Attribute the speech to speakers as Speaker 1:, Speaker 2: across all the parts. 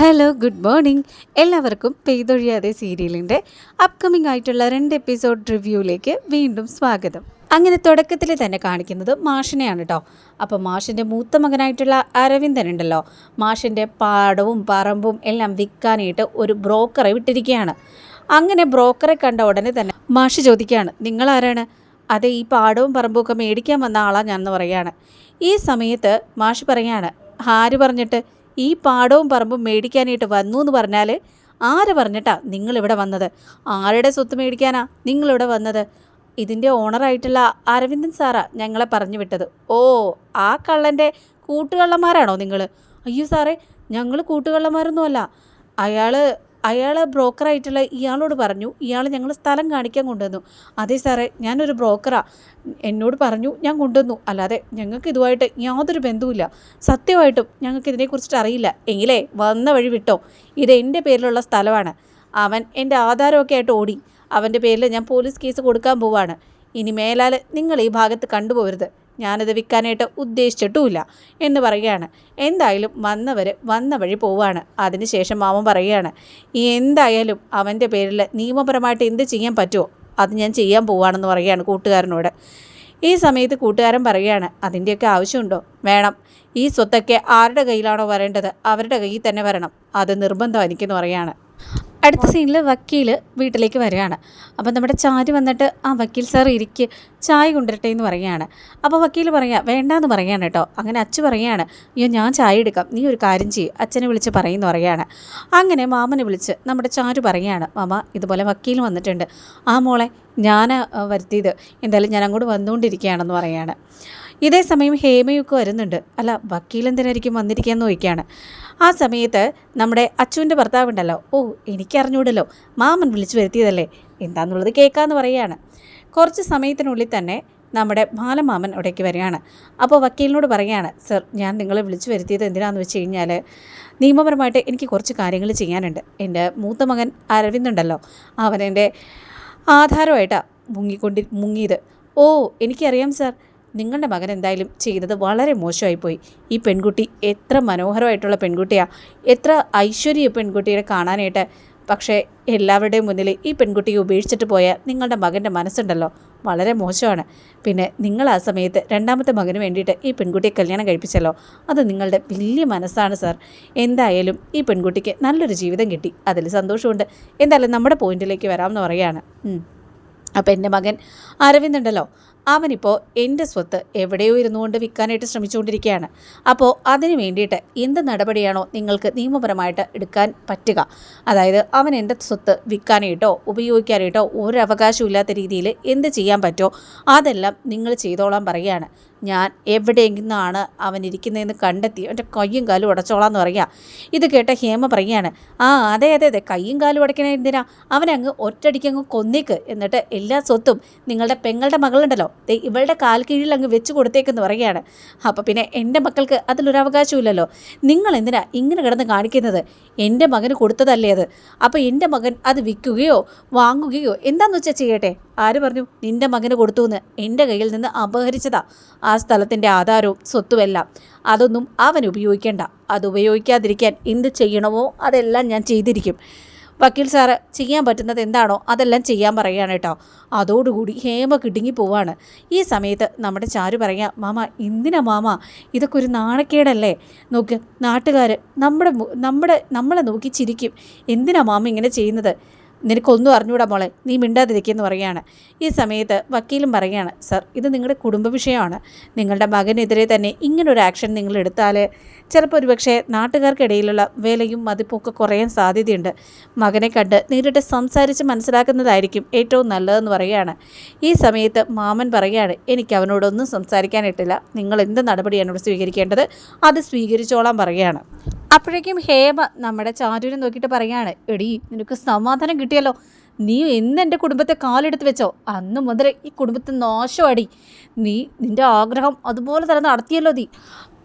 Speaker 1: Hello good morning എല്ലാവർക്കും പെയ്തൊഴിയാതെ സീരിയലിന്റെ upcoming ആയിട്ടുള്ള രണ്ട് എപ്പിസോഡ് റിവ്യൂയിലേക്ക് വീണ്ടും സ്വാഗതം. അങ്ങനെ തുടക്കത്തിൽ തന്നെ കാണിക്കുന്നത് മാഷിനെയാണ് കേട്ടോ അപ്പോൾ മാഷിന്റെ മൂത്ത മകനായിട്ടുള്ള അരവിന്ദൻ ഉണ്ടല്ലോ. മാഷിന്റെ പാടവും പറമ്പും എല്ലാം വിൽക്കാനായിട്ട് ഒരു ബ്രോക്കറെ വിട്ടിരിക്കുകയാണ്. അങ്ങനെ ബ്രോക്കറെ കണ്ട ഉടനെ തന്നെ മാഷ് ചോദിക്കുകയാണ് നിങ്ങൾ ആരാണ് അതെ ഈ പാടവും പറമ്പും ഒക്കെ മേടിക്കാൻ വന്ന ആളാണ് ഞാനെന്ന് പറയുകയാണ് ഈ സമയത്ത് മാഷ് പറയുകയാണ് ആര് പറഞ്ഞിട്ട്? ഈ പാടവും പറമ്പും മേടിക്കാനായിട്ട് വന്നു എന്ന് പറഞ്ഞാൽ ആര് പറഞ്ഞിട്ടാ നിങ്ങളിവിടെ വന്നത്? ആരുടെ സ്വത്ത് മേടിക്കാനാ നിങ്ങളിവിടെ വന്നത്? ഇതിന്റെ ഓണറായിട്ടുള്ള അരവിന്ദൻ സാറാ ഞങ്ങളെ പറഞ്ഞു വിട്ടത്. ഓ ആ കള്ളന്റെ കൂട്ടുകള്ളന്മാരാണോ നിങ്ങൾ അയ്യോ സാറേ ഞങ്ങൾ കൂട്ടുകള്ളന്മാരൊന്നുമല്ല. അയാൾ അയാൾ ബ്രോക്കറായിട്ടുള്ള ഇയാളോട് പറഞ്ഞു ഇയാൾ ഞങ്ങൾ സ്ഥലം കാണിക്കാൻ കൊണ്ടുവന്നു. അതെ സാറേ ഞാനൊരു ബ്രോക്കറാ. എന്നോട് പറഞ്ഞു ഞാൻ കൊണ്ടുവന്നു. അല്ലാതെ ഞങ്ങൾക്ക് ഇതുമായിട്ട് യാതൊരു ബന്ധവുമില്ല. സത്യമായിട്ടും ഞങ്ങൾക്ക് ഇതിനെക്കുറിച്ചിട്ട് അറിയില്ല. എങ്കിലേ വന്ന വഴി വിട്ടോ. ഇത് എന്റെ പേരിലുള്ള സ്ഥലമാണ്. അവൻ എന്റെ ആധാരമൊക്കെ ആയിട്ട് ഓടി. അവന്റെ പേരിൽ ഞാൻ പോലീസ് കേസ് കൊടുക്കാൻ പോവാണ്. ഇനി മേലാൽ നിങ്ങൾ ഈ ഭാഗത്ത് കണ്ടുപോകരുത്. ഞാനത് വിൽക്കാനായിട്ട് ഉദ്ദേശിച്ചിട്ടുമില്ല എന്ന് പറയുകയാണ്. എന്തായാലും വന്നവർ വന്ന വഴി പോവുകയാണ് അതിനുശേഷം മാമൻ പറയുകയാണ് എന്തായാലും അവന്റെ പേരിൽ നിയമപരമായിട്ട് എന്ത് ചെയ്യാൻ പറ്റുമോ അത് ഞാൻ ചെയ്യാൻ പോവാണെന്ന് പറയുകയാണ് കൂട്ടുകാരനോട്. ഈ സമയത്ത് കൂട്ടുകാരൻ പറയുകയാണ് അതിന്റെയൊക്കെ ആവശ്യമുണ്ടോ? വേണം. ഈ സ്വത്തൊക്കെ ആരുടെ കയ്യിലാണോ വരേണ്ടത്? അവരുടെ കയ്യിൽ തന്നെ വരണം. അത് നിർബന്ധം എനിക്കെന്ന് പറയാണ് അടുത്ത സീനിൽ വക്കീൽ വീട്ടിലേക്ക് വരികയാണ്. അപ്പം നമ്മുടെ ചാരി വന്നിട്ട് ആ വക്കീൽ സാർ ഇരിക്ക് ചായ കൊണ്ടുവരട്ടെ എന്ന് പറയുകയാണ്. അപ്പോൾ വക്കീൽ വേണ്ട വേണ്ടാന്ന് പറയാണ് കേട്ടോ. അങ്ങനെ അച്ഛ പറയുകയാണ് അയ്യോ ഞാൻ ചായ എടുക്കാം നീ ഒരു കാര്യം ചെയ്യും അച്ഛനെ വിളിച്ച് പറയുന്നു പറയാണ് അങ്ങനെ മാമനെ വിളിച്ച് നമ്മുടെ ചാരു പറയുകയാണ് മാമ ഇതുപോലെ വക്കീൽ വന്നിട്ടുണ്ട്. ആ മോളെ ഞാൻ വരുത്തിയത്. എന്തായാലും ഞാൻ അങ്ങോട്ട് വന്നുകൊണ്ടിരിക്കുകയാണെന്ന് പറയാണ് ഇതേ സമയം ഹേമയൊക്കെ വരുന്നുണ്ട്. അല്ല വക്കീൽ എന്തിനായിരിക്കും വന്നിരിക്കുകയെന്ന് ചോദിക്കുകയാണ്. ആ സമയത്ത് നമ്മുടെ അച്ചുവിന്റെ ഭർത്താവുണ്ടല്ലോ ഓ എനിക്കറിഞ്ഞൂടല്ലോ. മാമൻ വിളിച്ചു വരുത്തിയതല്ലേ. എന്താണെന്നുള്ളത് കേൾക്കാമെന്ന് പറയുകയാണ്. കുറച്ച് സമയത്തിനുള്ളിൽ തന്നെ നമ്മുടെ ബാലമാമൻ അവിടേക്ക് വരികയാണ്. അപ്പോൾ വക്കീലിനോട് പറയുകയാണ് സർ ഞാൻ നിങ്ങളെ വിളിച്ചു വരുത്തിയത് എന്തിനാണെന്ന് വെച്ച് കഴിഞ്ഞാൽ നിയമപരമായിട്ട് എനിക്ക് കുറച്ച് കാര്യങ്ങൾ ചെയ്യാനുണ്ട്. എന്റെ മൂത്ത മകൻ അരവിന്ദുണ്ടല്ലോ ഉണ്ടല്ലോ. എന്റെ ആധാരമായിട്ടാണ് മുങ്ങിക്കൊണ്ടി മുങ്ങിയത്. ഓ എനിക്കറിയാം സാർ. നിങ്ങളുടെ മകൻ എന്തായാലും ചെയ്തത് വളരെ മോശമായിപ്പോയി. ഈ പെൺകുട്ടി എത്ര മനോഹരമായിട്ടുള്ള പെൺകുട്ടിയാണ് എത്ര ഐശ്വര്യ പെൺകുട്ടിയെ കാണാനായിട്ട്. പക്ഷേ എല്ലാവരുടെയും മുന്നിൽ ഈ പെൺകുട്ടിയെ ഉപേക്ഷിച്ചിട്ട് പോയ നിങ്ങളുടെ മകന്റെ മനസ്സുണ്ടല്ലോ. വളരെ മോശമാണ്. പിന്നെ നിങ്ങൾ ആ സമയത്ത് രണ്ടാമത്തെ മകന് വേണ്ടിയിട്ട് ഈ പെൺകുട്ടിയെ കല്യാണം കഴിപ്പിച്ചല്ലോ. അത് നിങ്ങളുടെ വലിയ മനസ്സാണ് സാർ. എന്തായാലും ഈ പെൺകുട്ടിക്ക് നല്ലൊരു ജീവിതം കിട്ടി. അതിൽ സന്തോഷമുണ്ട്. എന്തായാലും നമ്മുടെ പോയിന്റിലേക്ക് വരാമെന്ന് പറയുകയാണ്. അപ്പോൾ എന്റെ മകൻ അരവിന്ദുണ്ടല്ലോ അവനിപ്പോൾ എന്റെ സ്വത്ത് എവിടെയോ ഇരുന്നുകൊണ്ട് വിൽക്കാനായിട്ട് ശ്രമിച്ചുകൊണ്ടിരിക്കുകയാണ്. അപ്പോൾ അതിന് വേണ്ടിയിട്ട് എന്ത് നടപടിയാണോ നിങ്ങൾക്ക് നിയമപരമായിട്ട് എടുക്കാൻ പറ്റുക. അതായത് അവൻ എന്റെ സ്വത്ത് വിൽക്കാനായിട്ടോ ഉപയോഗിക്കാനായിട്ടോ ഒരു ഇല്ലാത്ത രീതിയിൽ എന്ത് ചെയ്യാൻ പറ്റുമോ അതെല്ലാം നിങ്ങൾ ചെയ്തോളാൻ പറയുകയാണ്. ഞാൻ എവിടെയെങ്കിന്നാണ് അവൻ ഇരിക്കുന്നതെന്ന് കണ്ടെത്തി അവന്റെ കയ്യും കാലും ഉടച്ചോളാം എന്ന് പറയുക. ഇത് കേട്ട ഹേമ പറയുകയാണ് ആ അതെ അതെ അതെ കയ്യും കാലും ഉടയ്ക്കണേ എന്തിനാ? അവനങ്ങ് ഒറ്റയടിക്ക് അങ്ങ് കൊന്നേക്ക്. എന്നിട്ട് എല്ലാ സ്വത്തും നിങ്ങളുടെ പെങ്ങളുടെ മകളുണ്ടല്ലോ. ഇവളുടെ കാൽ കീഴിൽ അങ്ങ് വെച്ച് കൊടുത്തേക്കെന്ന് പറയുകയാണ്. അപ്പോൾ പിന്നെ എന്റെ മക്കൾക്ക് അതിലൊരു അവകാശമില്ലല്ലോ നിങ്ങൾ എന്തിനാ ഇങ്ങനെ കിടന്ന് കാണിക്കുന്നത്? എന്റെ മകന് കൊടുത്തതല്ലേ അത്? അപ്പോൾ എന്റെ മകൻ അത് വിൽക്കുകയോ വാങ്ങുകയോ എന്താണെന്ന് വെച്ചാൽ ചെയ്യട്ടെ? ആര് പറഞ്ഞു? നിന്റെ മകന് കൊടുത്തു എന്ന് എന്റെ കയ്യിൽ നിന്ന് അപഹരിച്ചതാ. ആ സ്ഥലത്തിന്റെ ആധാരവും സ്വത്തുമെല്ലാം. അതൊന്നും അവൻ ഉപയോഗിക്കേണ്ട. അത് ഉപയോഗിക്കാതിരിക്കാൻ എന്ത് ചെയ്യണമോ അതെല്ലാം ഞാൻ ചെയ്തിരിക്കും. വക്കീൽ സാറ് ചെയ്യാൻ പറ്റുന്നത് എന്താണോ അതെല്ലാം ചെയ്യാൻ പറയുകയാണ് കേട്ടോ. അതോടുകൂടി ഹേമ കിടുങ്ങി പോവാണ്. ഈ സമയത്ത് നമ്മുടെ ചാരു പറയാ മാമ എന്തിനാ മാമ? ഇതൊക്കെ ഒരു നാണക്കേടല്ലേ? നോക്ക് നാട്ടുകാർ നമ്മുടെ നമ്മുടെ നമ്മളെ നോക്കി ചിരിക്കും. എന്തിനാ മാമ ഇങ്ങനെ ചെയ്യുന്നത്? നിനക്കൊന്നും അറിഞ്ഞൂടാ മോളെ. നീ മിണ്ടാതിരിക്കുമെന്ന് പറയുകയാണ്. ഈ സമയത്ത് വക്കീലും പറയുകയാണ് സർ ഇത് നിങ്ങളുടെ കുടുംബ വിഷയമാണ്. നിങ്ങളുടെ മകനെതിരെ തന്നെ ഇങ്ങനൊരു ആക്ഷൻ നിങ്ങൾ എടുത്താൽ ചിലപ്പോൾ ഒരുപക്ഷെ നാട്ടുകാർക്കിടയിലുള്ള വിലയും മതിപ്പും ഒക്കെ കുറയാൻ സാധ്യതയുണ്ട്. മകനെ കണ്ട് നേരിട്ട് സംസാരിച്ച് മനസ്സിലാക്കുന്നതായിരിക്കും ഏറ്റവും നല്ലതെന്ന് പറയുകയാണ്. ഈ സമയത്ത് മാമൻ പറയുകയാണ് എനിക്ക് അവനോടൊന്നും സംസാരിക്കാനായിട്ടില്ല. നിങ്ങൾ എന്ത് നടപടിയാണ് ഇവിടെ സ്വീകരിക്കേണ്ടത്? അത് സ്വീകരിച്ചോളാൻ പറയുകയാണ്. അപ്പോഴേക്കും ഹേമ നമ്മുടെ ചാരുവിനെ നോക്കിയിട്ട് പറയാണ് എടി നിനക്ക് സമാധാനം കിട്ടിയല്ലോ. നീ എന്ന് എന്റെ കുടുംബത്തെ കാലെടുത്ത് വെച്ചോ. അന്ന് മുതൽ ഈ കുടുംബത്തെ നാശമടി. നീ നിന്റെ ആഗ്രഹം അതുപോലെ തന്നെ നടത്തിയല്ലോ നീ.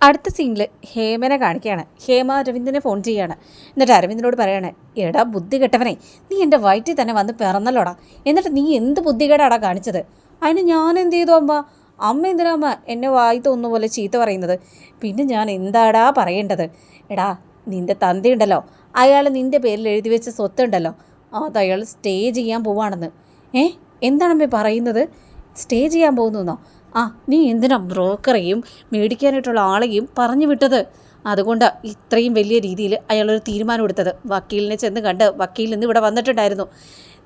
Speaker 1: അടുത്ത സീനിൽ ഹേമനെ കാണിക്കുകയാണ്. ഹേമ അരവിന്ദനെ ഫോൺ ചെയ്യുകയാണ്. എന്നിട്ട് അരവിന്ദനോട് പറയാണ് എടാ ബുദ്ധി കെട്ടവനെ നീ എന്റെ വയറ്റിൽ തന്നെ വന്ന് പിറന്നല്ലോടാ. എന്നിട്ട് നീ എന്ത് ബുദ്ധികേടാടാ കാണിച്ചത്? അതിന് ഞാൻ എന്ത് ചെയ്തു അമ്മ? അമ്മ എന്തിനാ അമ്മ എന്നെ വായി തോന്നുന്ന ചീത്ത പറയുന്നത്? പിന്നെ ഞാൻ എന്താടാ പറയേണ്ടത്? എടാ നിന്റെ തന്തയുണ്ടല്ലോ അയാൾ നിന്റെ പേരിൽ എഴുതി വെച്ച സ്വത്തുണ്ടല്ലോ. അത് അയാൾ സ്റ്റേ ചെയ്യാൻ പോവാണെന്ന്. ഏ എന്താണമ്മേ പറയുന്നത്? സ്റ്റേ ചെയ്യാൻ പോകുന്നോ ആ നീ എന്തിനാ ബ്രോക്കറെയും മേടിക്കാനായിട്ടുള്ള ആളെയും പറഞ്ഞു വിട്ടത്? അതുകൊണ്ട് ഇത്രയും വലിയ രീതിയിൽ അയാളൊരു തീരുമാനം എടുത്തത്. വക്കീലിനെ ചെന്ന് കണ്ട് വക്കീൽ നിന്ന് ഇവിടെ വന്നിട്ടുണ്ടായിരുന്നു.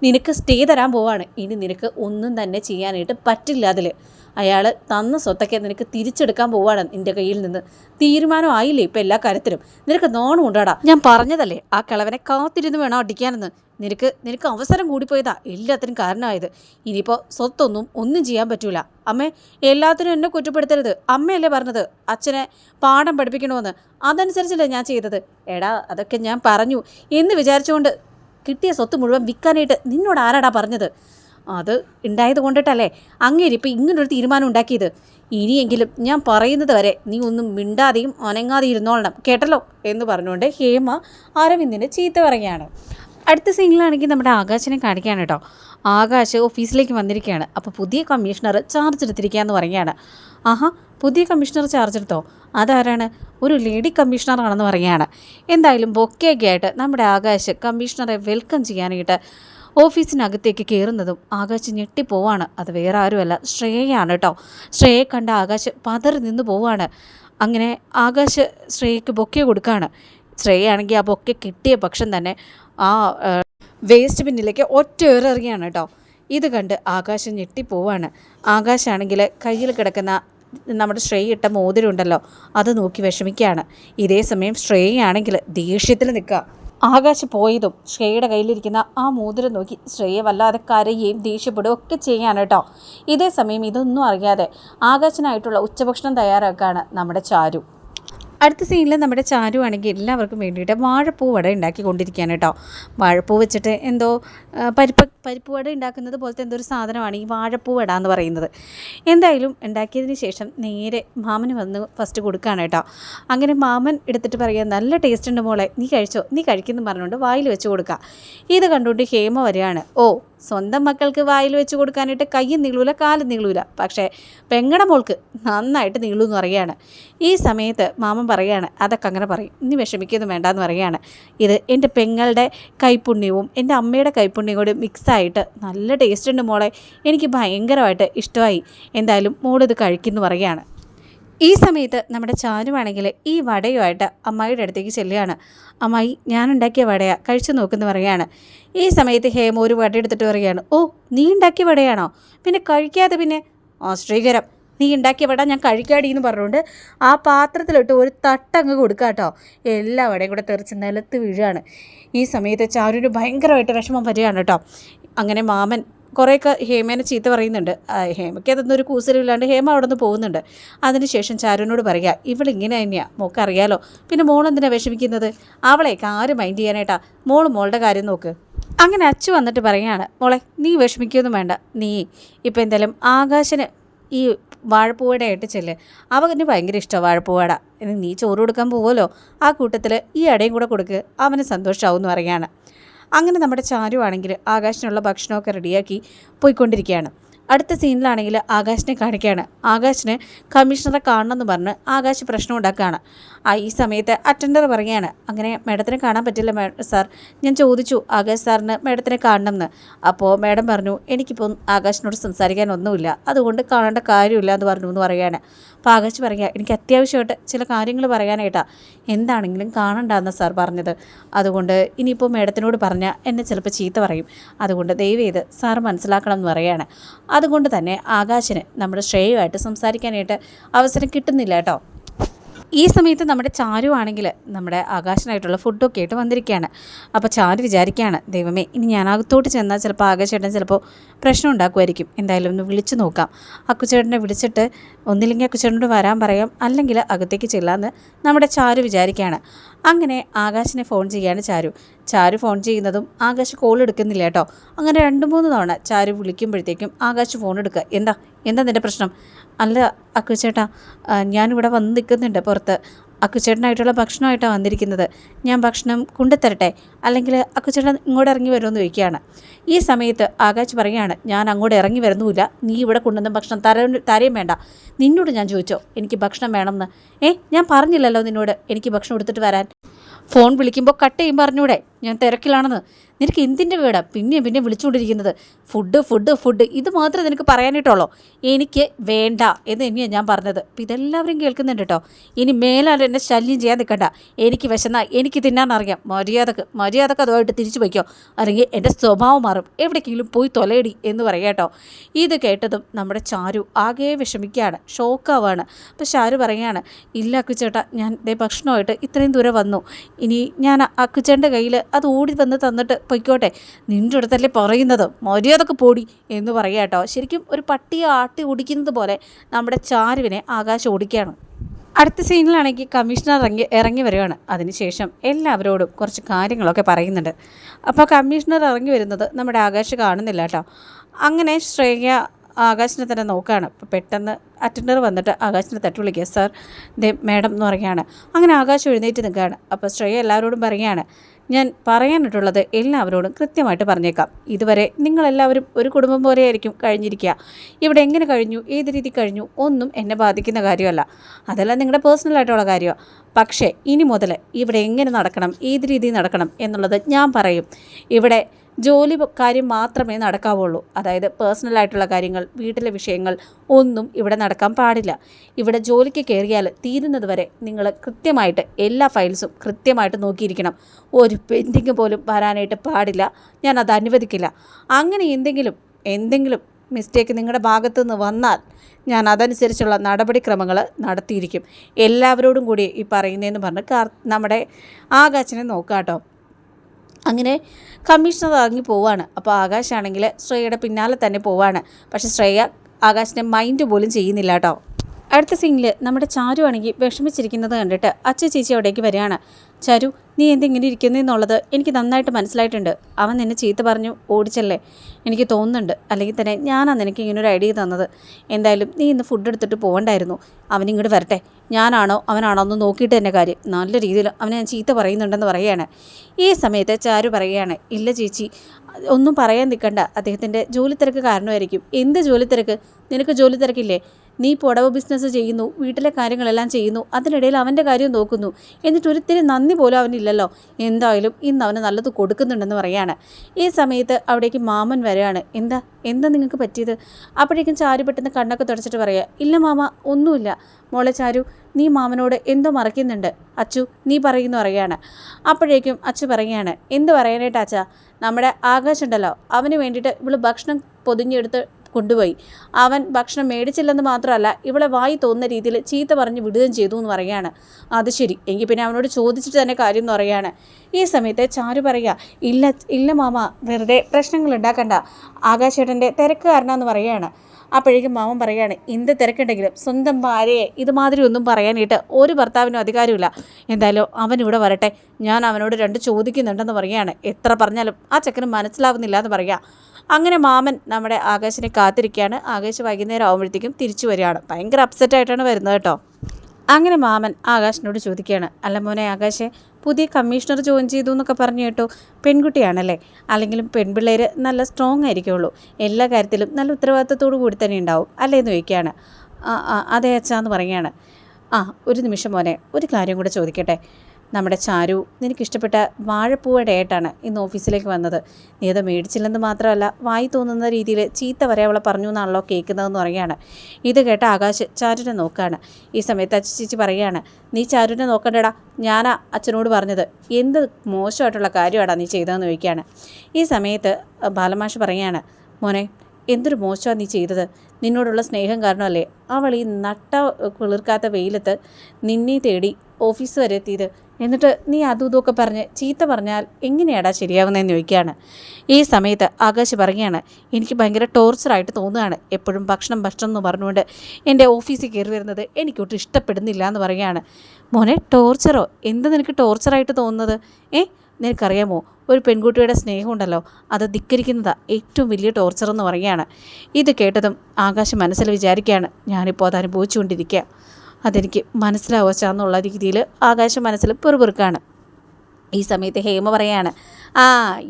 Speaker 1: നിനക്ക് സ്റ്റേ തരാൻ പോവാണ്. ഇനി നിനക്ക് ഒന്നും തന്നെ ചെയ്യാനായിട്ട് പറ്റില്ല അതിൽ അയാൾ തന്ന സ്വത്തൊക്കെ നിനക്ക് തിരിച്ചെടുക്കാൻ പോവാണ് നിന്റെ കയ്യിൽ നിന്ന്. തീരുമാനം ആയില്ലേ ഇപ്പം എല്ലാ കാര്യത്തിലും? നിനക്ക് നോണം ഉണ്ടാടാ? ഞാൻ പറഞ്ഞതല്ലേ ആ കിളവനെ കാത്തിരുന്ന് വേണം അടിക്കാനെന്ന്. നിനക്ക് നിനക്ക് അവസരം കൂടിപ്പോയതാ എല്ലാത്തിനും കാരണമായത്. ഇനിയിപ്പോൾ സ്വത്തൊന്നും ഒന്നും ചെയ്യാൻ പറ്റൂല. അമ്മേ എല്ലാത്തിനും എന്നെ കുറ്റപ്പെടുത്തരുത്. അമ്മയല്ലേ പറഞ്ഞത് അച്ഛനെ പാഠം പഠിപ്പിക്കണമെന്ന്. അതനുസരിച്ചല്ലേ ഞാൻ ചെയ്തത്. എടാ അതൊക്കെ ഞാൻ പറഞ്ഞു. എന്ന് വിചാരിച്ചുകൊണ്ട് കിട്ടിയ സ്വത്ത് മുഴുവൻ വിൽക്കാനായിട്ട് നിന്നോട് ആരാടാ പറഞ്ഞത്? അത് ഉണ്ടായത് കൊണ്ടിട്ടല്ലേ? അങ്ങേരിപ്പോൾ ഇങ്ങനൊരു തീരുമാനം ഉണ്ടാക്കിയത്. ഇനിയെങ്കിലും ഞാൻ പറയുന്നത് വരെ നീ ഒന്നും മിണ്ടാതെയും അനങ്ങാതെ ഇരുന്നോളണം കേട്ടല്ലോ? എന്ന് പറഞ്ഞുകൊണ്ട് ഹേമ അരവിന്ദിനെ ചീത്ത പറയുകയാണ്. അടുത്ത സീനിലാണെങ്കിൽ നമ്മുടെ ആകാശിനെ കാണിക്കുകയാണ് കേട്ടോ. ആകാശ് ഓഫീസിലേക്ക് വന്നിരിക്കുകയാണ്. അപ്പോൾ പുതിയ കമ്മീഷണർ ചാർജ് എടുത്തിരിക്കുകയെന്ന് പറയുകയാണ്. ആഹാ പുതിയ കമ്മീഷണർ ചാർജ് എടുത്തോ? അതാരാണ്? ഒരു ലേഡി കമ്മീഷണറാണെന്ന് പറയുകയാണ്. എന്തായാലും ബൊക്കെയൊക്കെ ആയിട്ട് നമ്മുടെ ആകാശ് കമ്മീഷണറെ വെൽക്കം ചെയ്യാനായിട്ട് ഓഫീസിനകത്തേക്ക് കയറുന്നതും ആകാശ് ഞെട്ടിപ്പോവാണ്. അത് വേറെ ആരുമല്ല ശ്രേയയാണ് കേട്ടോ. ശ്രേയെ കണ്ട ആകാശ് പതറി നിന്ന് പോവാണ്. അങ്ങനെ ആകാശ് ശ്രേയയ്ക്ക് ബൊക്കെ കൊടുക്കുകയാണ് ശ്രേയാണെങ്കിൽ ആ ബൊക്കെ കിട്ടിയ പക്ഷം തന്നെ ആ വേസ്റ്റ് ബിന്നിലേക്ക് ഒറ്റ എറിയാണ് കേട്ടോ. ഇത് കണ്ട് ആകാശം ഞെട്ടിപ്പോവാണ്. ആകാശാണെങ്കിൽ കയ്യിൽ കിടക്കുന്ന നമ്മുടെ ശ്രേയ ഇട്ട മോതിരം ഉണ്ടല്ലോ അത് നോക്കി വിഷമിക്കുകയാണ്. ഇതേ സമയം ശ്രേയയാണെങ്കിൽ ദേഷ്യത്തിൽ നിൽക്കുക. ആകാശ് പോയതും ശ്രേയയുടെ കയ്യിലിരിക്കുന്ന ആ മോതിരം നോക്കി ശ്രേയ വല്ലാതെ കരയുകയും ദേഷ്യപ്പെടുകയും ഒക്കെ ചെയ്യാണ് കേട്ടോ. ഇതേ സമയം ഇതൊന്നും അറിയാതെ ആകാശനായിട്ടുള്ള ഉച്ചഭക്ഷണം തയ്യാറാക്കുകയാണ് നമ്മുടെ ചാരു. അടുത്ത സീനിൽ നമ്മുടെ ചാരു ആണെങ്കിൽ എല്ലാവർക്കും വേണ്ടിയിട്ട് വാഴപ്പൂ വട ഉണ്ടാക്കി കൊണ്ടിരിക്കുകയാണ് കേട്ടോ. വാഴപ്പൂ വെച്ചിട്ട് എന്തോ പരിപ്പ് പരിപ്പ് വട ഉണ്ടാക്കുന്നത് പോലത്തെ എന്തോ ഒരു സാധനമാണ് ഈ വാഴപ്പൂ വട എന്ന് പറയുന്നത്. എന്തായാലും ഉണ്ടാക്കിയതിന് ശേഷം നേരെ മാമന് വന്ന് ഫസ്റ്റ് കൊടുക്കുകയാണ് കേട്ടോ. അങ്ങനെ മാമൻ എടുത്തിട്ട് പറയുക നല്ല ടേസ്റ്റ് ഉണ്ട് മോളെ നീ കഴിച്ചോ നീ കഴിക്കുന്നു പറഞ്ഞുകൊണ്ട് വായിൽ വെച്ച് കൊടുക്കുക. ഇത് കണ്ടുകൊണ്ട് ഹേമ വരികയാണ്. ഓ സ്വന്തം മക്കൾക്ക് വായിൽ വെച്ച് കൊടുക്കാനായിട്ട് കയ്യും നീളൂല കാലും നീളൂല. പക്ഷേ പെങ്ങട മോൾക്ക് നന്നായിട്ട് നീളൂ എന്ന് പറയുകയാണ്. ഈ സമയത്ത് മാമൻ പറയുകയാണ് അതൊക്കെ അങ്ങനെ പറയും. ഇനി വിഷമിക്കൊന്നും വേണ്ടെന്ന് പറയുകയാണ്. ഇത് എന്റെ പെങ്ങളുടെ കൈപ്പുണ്യവും എന്റെ അമ്മയുടെ കൈപ്പുണ്യവും കൂടി മിക്സായിട്ട് നല്ല ടേസ്റ്റ് ഉണ്ട് മോളെ. എനിക്ക് ഭയങ്കരമായിട്ട് ഇഷ്ടമായി. എന്തായാലും മോളിത് കഴിക്കുന്നു പറയുകയാണ്. ഈ സമയത്ത് നമ്മുടെ ചാരുവാണെങ്കിൽ ഈ വടയുമായിട്ട് അമ്മായിയുടെ അടുത്തേക്ക് ചെല്ലുകയാണ്. അമ്മായി ഞാൻ ഉണ്ടാക്കിയ വടയാ കഴിച്ചു നോക്കുന്നു പറയുകയാണ്. ഈ സമയത്ത് ഹേമ ഒരു വട എടുത്തിട്ട് പറയുകയാണ് ഓ നീ ഉണ്ടാക്കിയ വടയാണോ? പിന്നെ കഴിക്കാതെ പിന്നെ? ആശ്രീകരം നീ ഉണ്ടാക്കിയ വട ഞാൻ കഴിക്കാടി എന്ന് പറഞ്ഞുകൊണ്ട് ആ പാത്രത്തിലിട്ട് ഒരു തട്ടങ്ങ് കൊടുക്കുക കേട്ടോ. എല്ലാ വടയും കൂടെ തെറിച്ച് നിലത്ത് വീഴുകയാണ്. ഈ സമയത്ത് ചാരുവിന് ഭയങ്കരമായിട്ട് വിഷമം വരികയാണ് കേട്ടോ. അങ്ങനെ മാമൻ കുറേയൊക്കെ ഹേമേനെ ചീത്ത പറയുന്നുണ്ട്. ഹേമയ്ക്ക് അതൊന്നും ഒരു കൂസലില്ലാണ്ട് ഹേമ അവിടെ നിന്ന് പോകുന്നുണ്ട്. അതിനുശേഷം ചാരുവിനോട് പറയുക ഇവളിങ്ങനെ തന്നെയാണ് മോൾക്ക് അറിയാലോ. പിന്നെ മോൾ എന്തിനാണ് വിഷമിക്കുന്നത്? അവളെ ആര് മൈൻഡ് ചെയ്യാനായിട്ടാ. മോൾ മോളുടെ കാര്യം നോക്ക്. അങ്ങനെ അച്ചു വന്നിട്ട് പറയുകയാണ് മോളെ നീ വിഷമിക്കൊന്നും വേണ്ട. നീ ഇപ്പം എന്തായാലും ആകാശന് ഈ വാഴപ്പൂവടയായിട്ട് ചെല്ല്. അവന് ഭയങ്കര ഇഷ്ടമാണ് വാഴപ്പൂവട. നീ ചോറ് കൊടുക്കാൻ പോവുമല്ലോ ആ കൂട്ടത്തിൽ ഈ അടയും കൂടെ കൊടുക്ക്. അവന് സന്തോഷമാവും എന്ന് പറയുകയാണ് അങ്ങനെ നമ്മുടെ ചാരുവാണെങ്കിൽ ആകാശിനുള്ള ഭക്ഷണമൊക്കെ റെഡിയാക്കി പോയിക്കൊണ്ടിരിക്കുകയാണ്. അടുത്ത സീനിലാണെങ്കിൽ ആകാശിനെ കാണിക്കുകയാണ്. ആകാശിന് കമ്മീഷണറെ കാണണമെന്ന് പറഞ്ഞ് ആകാശ് പ്രശ്നം ഉണ്ടാക്കുകയാണ്. ആ ഈ സമയത്ത് അറ്റൻഡർ പറയുകയാണ് അങ്ങനെ മേഡത്തിനെ കാണാൻ പറ്റില്ല സാർ. ഞാൻ ചോദിച്ചു ആകാശ് സാറിന് മേഡത്തിനെ കാണണമെന്ന്. അപ്പോൾ മേഡം പറഞ്ഞു എനിക്കിപ്പോൾ ആകാശിനോട് സംസാരിക്കാൻ ഒന്നുമില്ല അതുകൊണ്ട് കാണേണ്ട കാര്യമില്ല എന്ന് പറഞ്ഞു എന്ന് പറയുകയാണ്. അപ്പോൾ ആകാശ് പറയുക എനിക്ക് അത്യാവശ്യമായിട്ട് ചില കാര്യങ്ങൾ പറയാനായിട്ടാണ് എന്താണെങ്കിലും കാണണ്ടെന്ന് സാർ പറഞ്ഞത്. അതുകൊണ്ട് ഇനിയിപ്പോൾ മേഡത്തിനോട് പറഞ്ഞാൽ എന്നെ ചിലപ്പോൾ ചീത്ത പറയും. അതുകൊണ്ട് ദയവ് ചെയ്ത് സാർ മനസ്സിലാക്കണം എന്ന് പറയുകയാണ്. അതുകൊണ്ട് തന്നെ ആകാശിന് നമ്മുടെ ശ്രേയുമായിട്ട് സംസാരിക്കാനായിട്ട് അവസരം കിട്ടുന്നില്ല കേട്ടോ. ഈ സമയത്ത് നമ്മുടെ ചാരു ആണെങ്കിൽ നമ്മുടെ ആകാശനായിട്ടുള്ള ഫുഡൊക്കെ ആയിട്ട് വന്നിരിക്കുകയാണ്. അപ്പോൾ ചാരു വിചാരിക്കുകയാണ് ദൈവമേ ഇനി ഞാൻ അകത്തോട്ട് ചെന്നാൽ ചിലപ്പോൾ ആകാശേട്ടൻ ചിലപ്പോൾ പ്രശ്നം ഉണ്ടാക്കുമായിരിക്കും. എന്തായാലും ഒന്ന് വിളിച്ചു നോക്കാം. അക്കുച്ചേട്ടനെ വിളിച്ചിട്ട് ഒന്നില്ലെങ്കിൽ അക്കുച്ചനോട് വരാൻ പറയാം. അല്ലെങ്കിൽ അകത്തേക്ക് ചെല്ലാമെന്ന് നമ്മുടെ ചാരു വിചാരിക്കുകയാണ്. അങ്ങനെ ആകാശിനെ ഫോൺ ചെയ്യാണ് ചാരു. ചാരു ഫോൺ ചെയ്യുന്നതും ആകാശ് കോൾ എടുക്കുന്നില്ല കേട്ടോ. അങ്ങനെ രണ്ട് മൂന്ന് തവണ ചാരു വിളിക്കുമ്പോഴത്തേക്കും ആകാശ് ഫോൺ എടുക്കുക. എന്താ? എന്താ നിന്റെ പ്രശ്നം? അല്ല അക്കുച്ചേട്ടാ ഞാനിവിടെ വന്ന് നിൽക്കുന്നുണ്ട് പുറത്ത്. അക്കുച്ചേട്ടനായിട്ടുള്ള ഭക്ഷണമായിട്ടാണ് വന്നിരിക്കുന്നത്. ഞാൻ ഭക്ഷണം കൊണ്ടുത്തരട്ടെ അല്ലെങ്കിൽ അക്കുച്ചേട്ടൻ ഇങ്ങോട്ട് ഇറങ്ങി വരുമെന്ന് ചോദിക്കുകയാണ്. ഈ സമയത്ത് ആകാശ് പറയുകയാണ് ഞാൻ അങ്ങോട്ട് ഇറങ്ങി വരുന്നുമില്ല. നീ ഇവിടെ കൊണ്ടുവന്ന ഭക്ഷണം തര തരയും വേണ്ട. നിന്നോട് ഞാൻ ചോദിച്ചോ എനിക്ക് ഭക്ഷണം വേണമെന്ന്? ഏ ഞാൻ പറഞ്ഞില്ലല്ലോ നിന്നോട് എനിക്ക് ഭക്ഷണം എടുത്തിട്ട് വരാൻ. ഫോൺ വിളിക്കുമ്പോൾ കട്ട് ചെയ്യും പറഞ്ഞൂടെ? ഞാൻ തിരക്കിലാണെന്ന്. നിനക്ക് എന്തിന്റെ വീടാ? പിന്നെ പിന്നെ വിളിച്ചുകൊണ്ടിരിക്കുന്നത്. Food food food. ഇത് മാത്രമേ നിനക്ക് പറയാനായിട്ടുള്ളൂ. എനിക്ക് വേണ്ട എന്ന് തന്നെയാണ് ഞാൻ പറഞ്ഞത്. അപ്പം ഇതെല്ലാവരും കേൾക്കുന്നുണ്ട് കേട്ടോ. ഇനി മേലാൽ എന്നെ ശല്യം ചെയ്യാൻ നിൽക്കണ്ട. എനിക്ക് വിശന്ന. എനിക്ക് തിന്നാൻ അറിയാം മര്യാദയ്ക്ക് മര്യാദയ്ക്ക് അതുമായിട്ട് തിരിച്ചു വയ്ക്കോ അല്ലെങ്കിൽ എന്റെ സ്വഭാവം മാറും. എവിടേക്കെങ്കിലും പോയി തൊലയിടി എന്ന് പറയാം കേട്ടോ. ഇത് കേട്ടതും നമ്മുടെ ചാരു ആകെ വിഷമിക്കുകയാണ്. ഷോക്കാവാണ്. അപ്പോൾ ചാരു പറയുകയാണ് ഇല്ല അക്കുച്ചേട്ടാ ഞാൻ ദേ ഭക്ഷണമായിട്ട് ഇത്രയും ദൂരെ വന്നു. ഇനി ഞാൻ അക്കുച്ചേന്റെ കയ്യിൽ അത് ഓടി വന്ന് തന്നിട്ട് പൊയ്ക്കോട്ടെ. നിന്റെ അടുത്തല്ലേ പറയുന്നത്. മര്യാദയ്ക്ക് പോടി എന്ന് പറയുക കേട്ടോ. ശരിക്കും ഒരു പട്ടിയെ ആട്ടി ഓടിക്കുന്നത് പോലെ നമ്മുടെ ചാരുവിനെ ആകാശം ഓടിക്കുകയാണ്. അടുത്ത സീനിലാണെങ്കിൽ കമ്മീഷണർ ഇറങ്ങി ഇറങ്ങി വരികയാണ്. അതിനുശേഷം എല്ലാവരോടും കുറച്ച് കാര്യങ്ങളൊക്കെ പറയുന്നുണ്ട്. അപ്പോൾ കമ്മീഷണർ ഇറങ്ങി വരുന്നത് നമ്മുടെ ആകാശ് കാണുന്നില്ല കേട്ടോ. അങ്ങനെ ശ്രേയ ആകാശിനെ തന്നെ നോക്കുകയാണ്. അപ്പോൾ പെട്ടെന്ന് അറ്റൻഡർ വന്നിട്ട് ആകാശിനെ തട്ടി വിളിക്കുക സാർ ദേ മാഡം എന്ന് പറയുകയാണ്. അങ്ങനെ ആകാശം എഴുന്നേറ്റ് നിൽക്കുകയാണ്. അപ്പോൾ ശ്രേയ എല്ലാവരോടും പറയുകയാണ്. ഞാൻ പറയാനിട്ടുള്ളത് എല്ലാവരോടും കൃത്യമായിട്ട് പറഞ്ഞേക്കാം. ഇതുവരെ നിങ്ങളെല്ലാവരും ഒരു കുടുംബം പോലെയായിരിക്കും കഴിഞ്ഞിരിക്കുക. ഇവിടെ എങ്ങനെ കഴിഞ്ഞു? ഏത് രീതി കഴിഞ്ഞു? ഒന്നും എന്നെ ബാധിക്കുന്ന കാര്യമല്ല. അതെല്ലാം നിങ്ങളുടെ പേഴ്സണലായിട്ടുള്ള കാര്യമാണ് പക്ഷേ ഇനി മുതൽ ഇവിടെ എങ്ങനെ നടക്കണം? ഏത് രീതിയിൽ നടക്കണം? എന്നുള്ളത് ഞാൻ പറയും. ഇവിടെ ജോലി കാര്യം മാത്രമേ നടക്കാവുള്ളൂ. അതായത് പേഴ്സണൽ ആയിട്ടുള്ള കാര്യങ്ങൾ വീട്ടിലെ വിഷയങ്ങൾ ഒന്നും ഇവിടെ നടക്കാൻ പാടില്ല. ഇവിടെ ജോലിക്ക് കയറിയാൽ തീരുന്നത് വരെ നിങ്ങൾ കൃത്യമായിട്ട് എല്ലാ ഫയൽസും കൃത്യമായിട്ട് നോക്കിയിരിക്കണം. ഒരു പെൻഡിങ് പോലും വരാനായിട്ട് പാടില്ല. ഞാൻ അത് അനുവദിക്കില്ല. അങ്ങനെ എന്തെങ്കിലും എന്തെങ്കിലും മിസ്റ്റേക്ക് നിങ്ങളുടെ ഭാഗത്തു നിന്ന് വന്നാൽ ഞാൻ അതനുസരിച്ചുള്ള നടപടിക്രമങ്ങൾ നടത്തിയിരിക്കും. എല്ലാവരോടും കൂടി ഈ പറയുന്നതെന്ന് പറഞ്ഞ് കാർ നമ്മുടെ ആകാശനെ നോക്കാം കേട്ടോ അങ്ങനെ കമ്മീഷണർ ഇറങ്ങി പോവാണ്. അപ്പോൾ ആകാശാണെങ്കിൽ ശ്രേയയുടെ പിന്നാലെ തന്നെ പോവാണ്. പക്ഷേ ശ്രേയ ആകാശിനെ മൈൻഡ് പോലും ചെയ്യുന്നില്ല കേട്ടോ. അടുത്ത സീനിൽ നമ്മുടെ ചാരു ആണെങ്കിൽ വിഷമിച്ചിരിക്കുന്നത് കണ്ടിട്ട് അച്ഛ ചേച്ചി അവിടേക്ക് വരികയാണ്. ചാരു നീ എന്തിങ്ങനെ ഇരിക്കുന്നു എന്നുള്ളത് എനിക്ക് നന്നായിട്ട് മനസ്സിലായിട്ടുണ്ട്. അവൻ നിന്നെ ചീത്ത പറഞ്ഞു ഓടിച്ചല്ലേ? എനിക്ക് തോന്നുന്നുണ്ട്. അല്ലെങ്കിൽ തന്നെ ഞാനാണ് നിനക്ക് ഇങ്ങനെ ഒരു ഐഡിയ തന്നത്. എന്തായാലും നീ ഇന്ന് ഫുഡ് എടുത്തിട്ട് പോകണ്ടായിരുന്നു. അവൻ ഇങ്ങോട്ട് വരട്ടെ. ഞാനാണോ അവനാണോ എന്ന് നോക്കിയിട്ട് തന്നെ കാര്യം. നല്ല രീതിയിൽ അവനെ ഞാൻ ചീത്ത പറയുന്നുണ്ടെന്ന് പറയുകയാണ്. ഈ സമയത്ത് ചാരു പറയുകയാണ് ഇല്ല ചേച്ചി ഒന്നും പറയാൻ നിൽക്കണ്ട. അദ്ദേഹത്തിന്റെ ജോലി തിരക്ക് കാരണമായിരിക്കും. എന്ത് ജോലി തിരക്ക് നിനക്ക് ജോലി തിരക്കില്ലേ നീ പുടവ് ബിസിനസ് ചെയ്യുന്നു വീട്ടിലെ കാര്യങ്ങളെല്ലാം ചെയ്യുന്നു അതിനിടയിൽ അവന്റെ കാര്യം നോക്കുന്നു. എന്നിട്ട് ഒരിത്തിരി നന്ദി പോലും അവനില്ലല്ലോ. എന്തായാലും ഇന്ന് അവന് നല്ലത് കൊടുക്കുന്നുണ്ടെന്ന് പറയാണ്. ഈ സമയത്ത് അവിടേക്ക് മാമൻ വരികയാണ്. എന്താ? എന്താ നിങ്ങൾക്ക് പറ്റിയത്? അപ്പോഴേക്കും ചാരു പെട്ടെന്ന് കണ്ണൊക്കെ തുടച്ചിട്ട് പറയുക ഇല്ല മാമ ഒന്നുമില്ല. മോളെ ചാരു നീ മാമനോട് എന്തോ മറയ്ക്കുന്നുണ്ട്. അച്ചു നീ പറയുന്നു അറിയാണ് അപ്പോഴേക്കും അച്ചു പറയുകയാണ് എന്ത് പറയാനായിട്ട് അച്ഛാ നമ്മുടെ ആകാശുണ്ടല്ലോ അവന് വേണ്ടിയിട്ട് ഇവൾ ഭക്ഷണം പൊതിഞ്ഞെടുത്ത് കൊണ്ടുപോയി. അവൻ ഭക്ഷണം മേടിച്ചില്ലെന്ന് മാത്രമല്ല ഇവളെ വായി തോന്നുന്ന രീതിയിൽ ചീത്ത പറഞ്ഞ് വിടുകയും ചെയ്തു എന്ന് പറയുകയാണ്. അത് ശരി. എങ്കിൽ പിന്നെ അവനോട് ചോദിച്ചിട്ട് തന്നെ കാര്യം എന്ന് പറയുകയാണ്. ഈ സമയത്ത് ചാരു പറയുക ഇല്ല ഇല്ല മാമ വെറുതെ പ്രശ്നങ്ങൾ ഉണ്ടാക്കണ്ട. ആകാശേട്ടന്റെ തിരക്ക് കാരണമെന്ന് പറയുകയാണ്. അപ്പോഴേക്കും മാമൻ പറയുകയാണ് എന്ത് തിരക്കുണ്ടെങ്കിലും സ്വന്തം ഭാര്യയെ ഇതുമാതിരി ഒന്നും പറയാനായിട്ട് ഒരു ഭർത്താവിനും അധികാരമില്ല. എന്തായാലും അവൻ ഇവിടെ വരട്ടെ. ഞാൻ അവനോട് രണ്ട് ചോദിക്കുന്നുണ്ടെന്ന് പറയുകയാണ്. എത്ര പറഞ്ഞാലും ആ ചെക്കന് മനസ്സിലാവുന്നില്ല എന്ന് പറയുക. അങ്ങനെ മാമൻ നമ്മുടെ ആകാശിനെ കാത്തിരിക്കുകയാണ്. ആകാശ് വൈകുന്നേരം ആകുമ്പോഴത്തേക്കും തിരിച്ചു വരികയാണ്. ഭയങ്കര അപ്സെറ്റായിട്ടാണ് വരുന്നത് കേട്ടോ. അങ്ങനെ മാമൻ ആകാശിനോട് ചോദിക്കുകയാണ്. അല്ല മോനെ ആകാശെ പുതിയ കമ്മീഷണർ ജോയിൻ ചെയ്തു എന്നൊക്കെ പറഞ്ഞു കേട്ടോ. പെൺകുട്ടിയാണല്ലേ? അല്ലെങ്കിലും പെൺപിള്ളേർ നല്ല സ്ട്രോങ് ആയിരിക്കുള്ളൂ. എല്ലാ കാര്യത്തിലും നല്ല ഉത്തരവാദിത്തത്തോടു കൂടി തന്നെ ഉണ്ടാവും. അല്ലേ? എന്ന് ചോദിക്കുകയാണ്. അതെ അച്ഛാന്ന് പറയുകയാണ്. ആ ഒരു നിമിഷം മോനെ ഒരു കാര്യം കൂടെ ചോദിക്കട്ടെ? നമ്മുടെ ചാരു നിനക്കിഷ്ടപ്പെട്ട വാഴപ്പൂവയുടെ ഏട്ടാണ് ഇന്ന് ഓഫീസിലേക്ക് വന്നത്. നീ അത് മേടിച്ചില്ലെന്ന് മാത്രമല്ല വായി തോന്നുന്ന രീതിയിൽ ചീത്ത വരെ അവളെ പറഞ്ഞു എന്നാണല്ലോ കേൾക്കുന്നതെന്ന് പറയുകയാണ്. ഇത് കേട്ട ആകാശ് ചാരുനെ നോക്കുകയാണ്. ഈ സമയത്ത് അച്ഛ ചേച്ചി പറയുകയാണ് നീ ചാരുനെ നോക്കണ്ടടാ. ഞാനാ അച്ഛനോട് പറഞ്ഞത്. എന്ത് മോശമായിട്ടുള്ള കാര്യമാടാ നീ ചെയ്തതെന്ന് ചോദിക്കുകയാണ്. ഈ സമയത്ത് ബാലമാഷ് പറയുകയാണ് മോനെ എന്തൊരു മോശമാണ് നീ ചെയ്തത്? നിന്നോടുള്ള സ്നേഹം കാരണമല്ലേ അവൾ ഈ നട്ട കുളിർക്കാത്ത വെയിലത്ത് നിന്നെ തേടി ഓഫീസ് വരെ എത്തിയത്? എന്നിട്ട് നീ അതും ഇതുമൊക്കെ പറഞ്ഞ് ചീത്ത പറഞ്ഞാൽ എങ്ങനെയാടാ ശരിയാവുന്നതെന്ന് ചോദിക്കുകയാണ്. ഈ സമയത്ത് ആകാശ് പറയുകയാണ് എനിക്ക് ഭയങ്കര ടോർച്ചറായിട്ട് തോന്നുകയാണ്. എപ്പോഴും ഭക്ഷണം ഭക്ഷണം എന്ന് പറഞ്ഞുകൊണ്ട് എന്റെ ഓഫീസിൽ കയറി വരുന്നത് എനിക്കൊട്ടും ഇഷ്ടപ്പെടുന്നില്ല എന്ന് പറയുകയാണ്. മോനെ ടോർച്ചറോ എന്ത് നിനക്ക് ടോർച്ചറായിട്ട് തോന്നുന്നത്? ഏ? നിനക്കറിയാമോ? ഒരു പെൺകുട്ടിയുടെ സ്നേഹമുണ്ടല്ലോ അത് ധിക്കരിക്കുന്നതാ ഏറ്റവും വലിയ ടോർച്ചർ എന്ന് പറയുകയാണ്. ഇത് കേട്ടതും ആകാശ് മനസ്സിൽ വിചാരിക്കുകയാണ് ഞാനിപ്പോൾ അത് അനുഭവിച്ചുകൊണ്ടിരിക്കുക. അതെനിക്ക് മനസ്സിലാവച്ചാന്നുള്ള രീതിയിൽ ആകാശം മനസ്സിൽ പെറുപെറുക്കാണ്. ഈ സമയത്ത് ഹേമ പറയാണ് ആ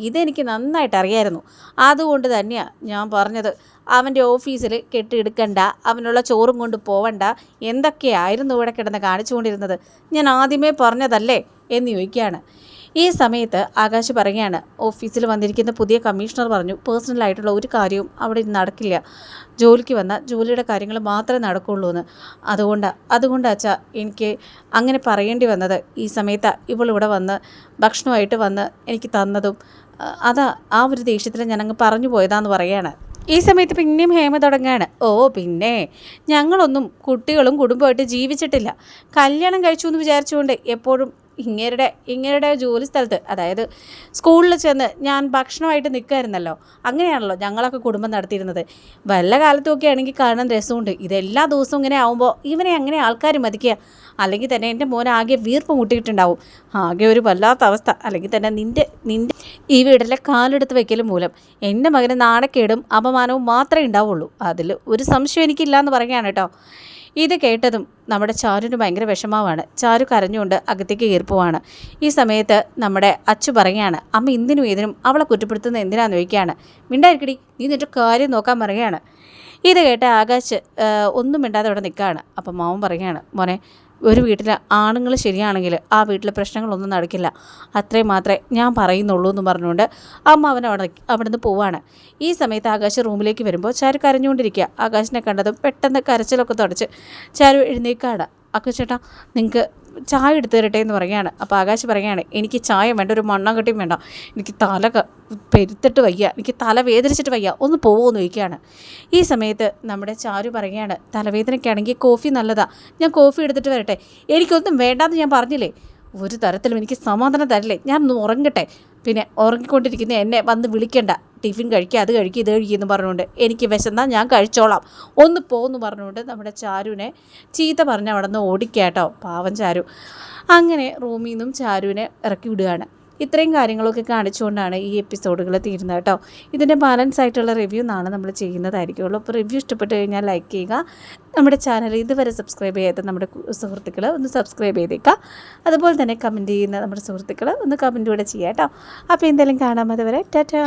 Speaker 1: ഇതെനിക്ക് നന്നായിട്ട് അറിയായിരുന്നു. അതുകൊണ്ട് തന്നെയാണ് ഞാൻ പറഞ്ഞത്. അവന്റെ ഓഫീസിൽ കെട്ടിയെടുക്കണ്ട അവനുള്ള ചോറും കൊണ്ട് പോവണ്ട. എന്തൊക്കെയായിരുന്നു ഇവിടെ കിടന്ന് കാണിച്ചുകൊണ്ടിരുന്നത്? ഞാൻ ആദ്യമേ പറഞ്ഞതല്ലേ? എന്ന് ചോദിക്കുകയാണ്. ഈ സമയത്ത് ആകാശ് പറയുകയാണ് ഓഫീസിൽ വന്നിരിക്കുന്ന പുതിയ കമ്മീഷണർ പറഞ്ഞു പേഴ്സണലായിട്ടുള്ള ഒരു കാര്യവും അവിടെ നടക്കില്ല. ജോലിക്ക് വന്ന ജോലിയുടെ കാര്യങ്ങൾ മാത്രമേ നടക്കുള്ളൂ എന്ന്. അതുകൊണ്ട് അതുകൊണ്ട് അച്ഛാ എനിക്ക് അങ്ങനെ പറയേണ്ടി വന്നത്. ഈ സമയത്ത് ഇവളിവിടെ വന്ന് ഭക്ഷണമായിട്ട് വന്ന് എനിക്ക് തന്നതും അതാ ആ ഒരു ദേഷ്യത്തിൽ ഞാനങ്ങ് പറഞ്ഞു പോയതാന്ന് പറയാണ് ഈ സമയത്ത് പിന്നെയും ഹേമ തുടങ്ങുകയാണ് ഓ പിന്നെ ഞങ്ങളൊന്നും കുട്ടികളും കുടുംബമായിട്ട് ജീവിച്ചിട്ടില്ല. കല്യാണം കഴിച്ചു എന്ന് വിചാരിച്ചുകൊണ്ട് എപ്പോഴും ഇങ്ങേരുടെ ഇങ്ങേരുടെ ജോലി സ്ഥലത്ത് അതായത് സ്കൂളിൽ ചെന്ന് ഞാൻ ഭക്ഷണമായിട്ട് നിൽക്കുമായിരുന്നല്ലോ. അങ്ങനെയാണല്ലോ ഞങ്ങളൊക്കെ കുടുംബം നടത്തിയിരുന്നത്. വല്ല കാലത്തുമൊക്കെ ആണെങ്കിൽ കാണാൻ രസമുണ്ട്. ഇതെല്ലാ ദിവസവും ഇങ്ങനെ ആവുമ്പോൾ ഇവനെ അങ്ങനെ ആൾക്കാർ മതിക്കുക? അല്ലെങ്കിൽ തന്നെ എന്റെ മോൻ ആകെ വീർപ്പ് മുട്ടിയിട്ടുണ്ടാവും. ആകെ ഒരു വല്ലാത്ത അവസ്ഥ. അല്ലെങ്കിൽ തന്നെ നിന്റെ നിന്റെ ഈ വീടിലെ കാലെടുത്ത് വയ്ക്കൽ മൂലം എന്റെ മകന് നാണക്കേടും അപമാനവും മാത്രമേ ഉണ്ടാവുള്ളൂ. അതിൽ ഒരു സംശയം എനിക്കില്ല എന്ന് പറയുകയാണ് കേട്ടോ. ഇത് കേട്ടതും നമ്മുടെ ചാരുവിന് ഭയങ്കര വിഷമമാണ്. ചാരു കരഞ്ഞുകൊണ്ട് അകത്തേക്ക് കീർപ്പുവാണ് ഈ സമയത്ത് നമ്മുടെ അച്ചു പറയുകയാണ് അമ്മ എന്തിനും ഏതിനും അവളെ കുറ്റപ്പെടുത്തുന്നത് എന്തിനാന്ന് ചോദിക്കുകയാണ്. മിണ്ടായിരിക്കടി നീ നിന്റെ കാര്യം നോക്കാൻ പറയുകയാണ്. ഇത് കേട്ട് ആകാശ് ഒന്നും മിണ്ടാതെ അവിടെ നിൽക്കുകയാണ്. അപ്പം മാവൻ പറയുകയാണ് മോനെ ഒരു വീട്ടിൽ ആണുങ്ങൾ ശരിയാണെങ്കിൽ ആ വീട്ടിലെ പ്രശ്നങ്ങളൊന്നും നടക്കില്ല. അത്രയും മാത്രമേ ഞാൻ പറയുന്നുള്ളൂ എന്ന് പറഞ്ഞുകൊണ്ട് അമ്മ അവൻ അവിടെ അവിടെ നിന്ന് പോവാണ്. ഈ സമയത്ത് ആകാശ് റൂമിലേക്ക് വരുമ്പോൾ ചാരു കരഞ്ഞുകൊണ്ടിരിക്കുക. ആകാശിനെ കണ്ടതും പെട്ടെന്ന് കരച്ചിലൊക്കെ തുടച്ച് ചാരു എഴുന്നേക്കാണ് അക്കു ചേട്ടാ നിങ്ങൾക്ക് ചായ എടുത്ത് തരട്ടെ എന്ന് പറയുകയാണ്. അപ്പോൾ ആകാശ് പറയുകയാണ് എനിക്ക് ചായ വേണ്ട ഒരു മണ്ണം കെട്ടിയും വേണ്ട. എനിക്ക് തല പെരുത്തിട്ട് വയ്യ. എനിക്ക് തല വേദനിച്ചിട്ട് വയ്യ. ഒന്ന് പോവുമെന്ന് ചോദിക്കുകയാണ്. ഈ സമയത്ത് നമ്മുടെ ചാരു പറയുകയാണ് തലവേദനയ്ക്കാണെങ്കിൽ കോഫി നല്ലതാ. ഞാൻ കോഫി എടുത്തിട്ട് വരട്ടെ. എനിക്കൊന്നും വേണ്ടാന്ന് ഞാൻ പറഞ്ഞില്ലേ? ഒരു തരത്തിലും എനിക്ക് സമാധാനം തരില്ലേ? ഞാൻ ഒന്ന് ഉറങ്ങട്ടെ. പിന്നെ ഉറങ്ങിക്കൊണ്ടിരിക്കുന്ന എന്നെ വന്ന് വിളിക്കണ്ട. ടിഫിൻ കഴിക്കുക അത് കഴിക്കുക ഇത് കഴിക്കുക എന്ന് പറഞ്ഞുകൊണ്ട് എനിക്ക് വിശന്നാൽ ഞാൻ കഴിച്ചോളാം. ഒന്ന് പോന്ന് പറഞ്ഞുകൊണ്ട് നമ്മുടെ ചാരുവിനെ ചീത്ത പറഞ്ഞ് അവിടെ നിന്ന് ഓടിക്കാട്ടോ. പാവം ചാരു. അങ്ങനെ റൂമിൽ നിന്നും ചാരുവിനെ ഇറക്കി വിടുകയാണ്. ഇത്രയും കാര്യങ്ങളൊക്കെ കാണിച്ചുകൊണ്ടാണ് ഈ എപ്പിസോഡുകൾ തീരുന്നത് കേട്ടോ. ഇതിന്റെ ബാലൻസ് ആയിട്ടുള്ള റിവ്യൂ നാളെ നമ്മൾ ചെയ്യുന്നതായിരിക്കുള്ളൂ. അപ്പോൾ റിവ്യൂ ഇഷ്ടപ്പെട്ട് കഴിഞ്ഞാൽ ലൈക്ക് ചെയ്യുക. നമ്മുടെ ചാനൽ ഇതുവരെ സബ്സ്ക്രൈബ് ചെയ്യാത്ത നമ്മുടെ സുഹൃത്തുക്കൾ ഒന്ന് സബ്സ്ക്രൈബ് ചെയ്തേക്കുക. അതുപോലെ തന്നെ കമന്റ് ചെയ്യുന്ന നമ്മുടെ സുഹൃത്തുക്കൾ ഒന്ന് കമന്റ് കൂടെ ചെയ്യാം കേട്ടോ. അപ്പോൾ എന്തെങ്കിലും കാണാമതുവരെ ടാറ്റാ.